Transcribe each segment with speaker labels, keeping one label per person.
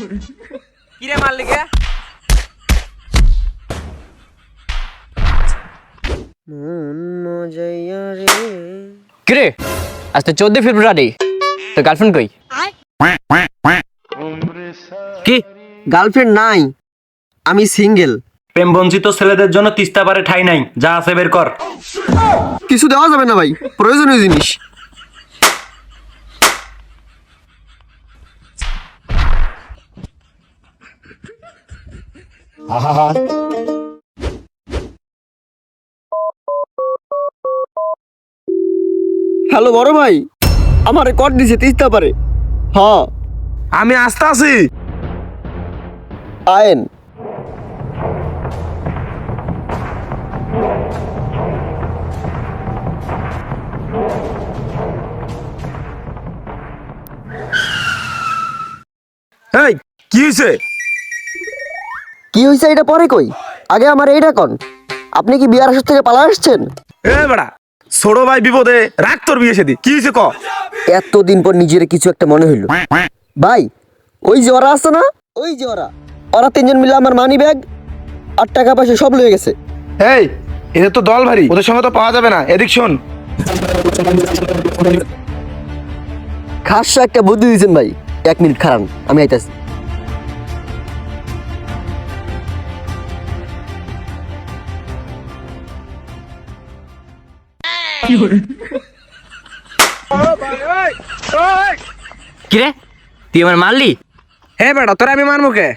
Speaker 1: কিরে মারলি কে
Speaker 2: কিরে? আজ তো চোদ্দ ফেব্রুয়ারি। তোর গার্লফ্রেন্ড কই?
Speaker 3: কি? গার্লফ্রেন্ড নাই। আমি সিঙ্গেল
Speaker 4: প্রেম বঞ্চিত ছেলেদের জন্য তিস্তা পারে ঠাই নাই। যা আছে বের কর।
Speaker 3: কিছু দেওয়া যাবে না ভাই। প্রয়োজনীয় জিনিস। হ্যালো বড় ভাই আমার কট দিছে তিস্তা পারে। হ্যাঁ।
Speaker 5: আমি আসতে আছি।
Speaker 3: আয়েন।
Speaker 5: এই কি হয়েছে
Speaker 3: কি হয়েছে এটা পরে কই? আগে আমার এইটা কন। আপনি কি বিয়ার আসর থেকে পালা আসছেন?
Speaker 5: এ বেড়া ছোট ভাই বিপদে রাখ তোর বিয়ে সেদি কি হয়েছে ক?
Speaker 3: এতদিন পর নিজের কিছু একটা মনে হইল। ভাই ওই যে ওরা আছে না? ওই যে ওরা। ওরা তিনজন মিলে আমার মানি ব্যাগ আর টাকা পয়সা সব লয়ে গেছে।
Speaker 5: এই এদের তো দল ভারী। ওদের সঙ্গে তো পাওয়া যাবে না। এদিক শোন।
Speaker 3: খাসা একটা বুদ্ধি দিয়েছেন ভাই। এক মিনিট খারান আমি আইতাছি।
Speaker 2: কিরে? তুই আমার মারলি?
Speaker 1: হে বেটা তোরা আমি মারমু কে?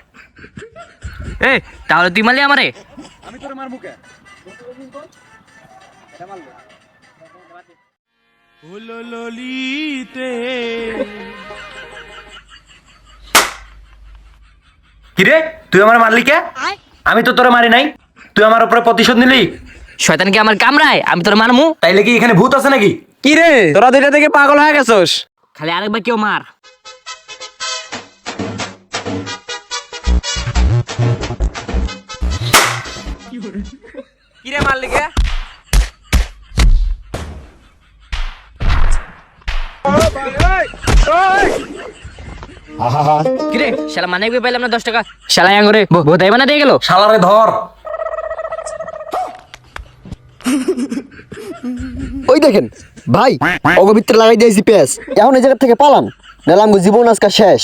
Speaker 2: এ তাহলে তুই মারলি আমারে?
Speaker 4: কিরে? তুই আমার মারলি কে? আমি তো তোরে মারি নাই। তুই আমার উপরে প্রতিশোধ নিলি?
Speaker 2: শয়তানকে আমার কামড়ায় আমি তোর মারমু।
Speaker 4: তাইলে কি এখানে ভূত আছে নাকি?
Speaker 1: কি রে? তোরা দুইটা থেকে পাগল হয়ে গেছস।
Speaker 2: খালি আরেকবার কেউ মার।
Speaker 1: কিরে মারলি কে
Speaker 2: কিরে শালা মানে কই পাইলাম না দশ টাকা? শালা আঙ্গরে বোধাই বানা দিয়ে গেল?
Speaker 4: শালারে ধর।
Speaker 3: ওই দেখেন, ভাই অগভীর লাগাই দিয়েছি পেস এখন এই জায়গা থেকে পালান, নাহলে আমি জীবন আজকে শেষ।